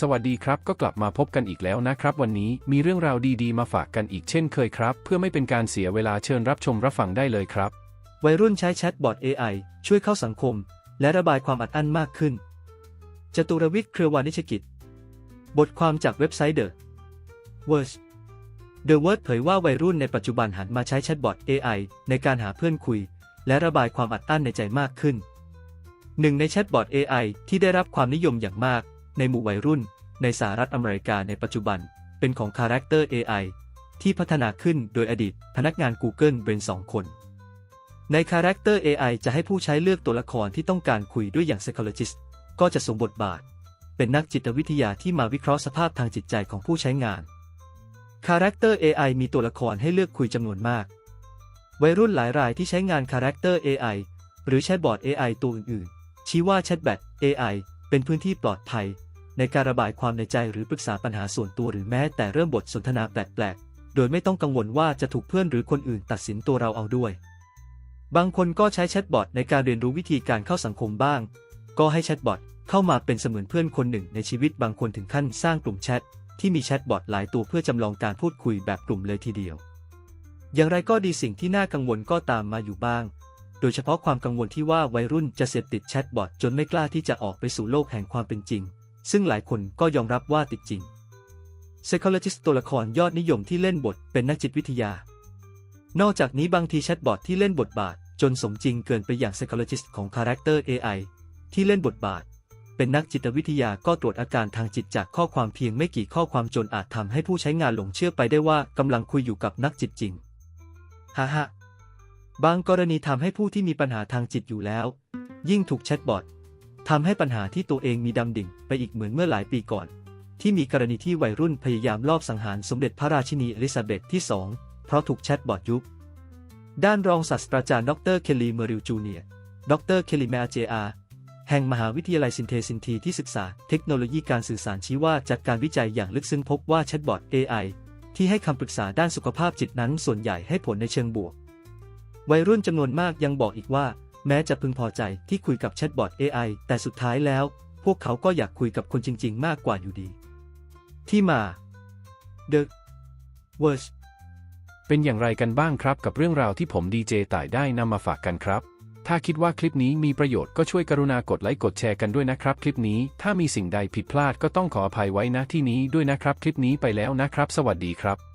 สวัสดีครับก็กลับมาพบกันอีกแล้วนะครับ วันนี้มีเรื่องราวดีๆ มาฝากกันอีกเช่นเคยครับ เพื่อไม่เป็นการเสียเวลาเชิญรับชมรับฟังได้เลยครับ วัยรุ่นใช้แชทบอท AI ช่วยเข้าสังคม และระบายความอัดอั้นมากขึ้น จตุรวิทย์เครือวานิชกิจ บทความจากเว็บไซต์ The Verge The Verge เผยว่าวัยรุ่นในปัจจุบันหันมาใช้แชทบอท AI ในการหาเพื่อนคุย และระบายความอัดอั้นในใจมากขึ้นหนึ่งในแชทบอท AI ที่ได้รับความนิยมอย่างมาก ในหมู่วัยรุ่น ในสหรัฐอเมริกาในปัจจุบัน เป็นของ Character AI ที่พัฒนาขึ้นโดยอดีตพนักงาน Google เป็นสองคน ใน Character AI จะให้ผู้ใช้เลือกตัวละครที่ต้องการคุยด้วยอย่าง Psychologist ก็จะสมบทบาท เป็นนักจิตวิทยาที่มาวิเคราะห์สภาพทางจิตใจของผู้ใช้งาน Character AI มีตัวละครให้เลือกคุยจำนวนมาก วัยรุ่นหลายรายที่ใช้งาน Character AI หรือแชทบอท AI ตัวอื่นๆ ชี้ว่าแชทแบท AI เป็นพื้นที่ปลอดภัย ในการระบายความในใจหรือปรึกษาปัญหาส่วนตัวหรือแม้แต่เริ่มบทสนทนาแปลกๆ โดยไม่ต้องกังวลว่าจะถูกเพื่อนหรือคนอื่นตัดสินตัวเราเอาด้วย บางคนก็ใช้แชทบอทในการเรียนรู้วิธีการเข้าสังคมบ้าง ก็ให้แชทบอทเข้ามาเป็นเสมือนเพื่อนคนหนึ่งในชีวิตบางคนถึงขั้นสร้างกลุ่มแชทที่มีแชทบอทหลายตัวเพื่อจำลองการพูดคุยแบบกลุ่มเลยทีเดียว อย่างไรก็ดีสิ่งที่น่ากังวลก็ตามมาอยู่บ้าง โดยเฉพาะความกังวลที่ว่าวัยรุ่นจะเสพติดแชทบอทจนไม่กล้าที่จะออกไปสู่โลกแห่งความเป็นจริง ซึ่งหลายคนก็ยอมรับว่าติดจริง Psychologist ตัวละครยอดนิยมที่เล่นบทเป็นนักจิตวิทยา นอกจากนี้บางทีแชทบอทที่เล่นบทบาท จนสมจริงเกินไปอย่าง Psychologist ของ Character AI ที่เล่นบทบาท เป็นนักจิตวิทยาก็ตรวจอาการทางจิตจากข้อความเพียงไม่กี่ข้อความจนอาจทำให้ผู้ใช้งานหลงเชื่อไปได้ว่ากำลังคุยอยู่กับนักจิตจริงฮ่าฮ่า บางกรณีทำให้ผู้ที่มีปัญหาทางจิตอยู่แล้ว ยิ่งถูกแชทบอททำให้ปัญหาที่ตัวเองมีดำดิ่งไปอีกเหมือนเมื่อหลายปีก่อน ที่มีกรณีที่วัยรุ่นพยายามลอบสังหารสมเด็จพระราชินีอลิซาเบธที่ 2 เพราะถูกแชทบอทยุบด้านรองศาสตราจารย์ดรเคลลีเมอริลจูเนียดรเคลลีแมอาเจอาแห่งมหาวิทยาลัยซินเทซินทีที่ศึกษาเทคโนโลยีการสื่อสารชี้ว่าจากการวิจัยอย่างลึกซึ้งพบว่าแชทบอท AI ที่ให้คำปรึกษาด้านสุขภาพจิตนั้นส่วนใหญ่ให้ผลในเชิงบวก วัยรุ่นจำนวนมากยังบอกอีกว่า แม้จะพึงพอใจที่คุยกับแชทบอท AI แต่สุดท้ายแล้ว พวกเขาก็อยากคุยกับคนจริง ๆ มากกว่าอยู่ดี ที่มา The Verge เป็นอย่างไรกันบ้างครับกับเรื่องราวที่ผมดีเจต่ายได้นำมาฝากกันครับ ถ้าคิดว่าคลิปนี้มีประโยชน์ก็ช่วยกรุณากดไลค์กดแชร์กันด้วยนะครับ คลิปนี้ถ้ามีสิ่งใดผิดพลาดก็ต้องขออภัยไว้ณที่นี้ด้วยนะครับ คลิปนี้ไปแล้วนะครับ สวัสดีครับ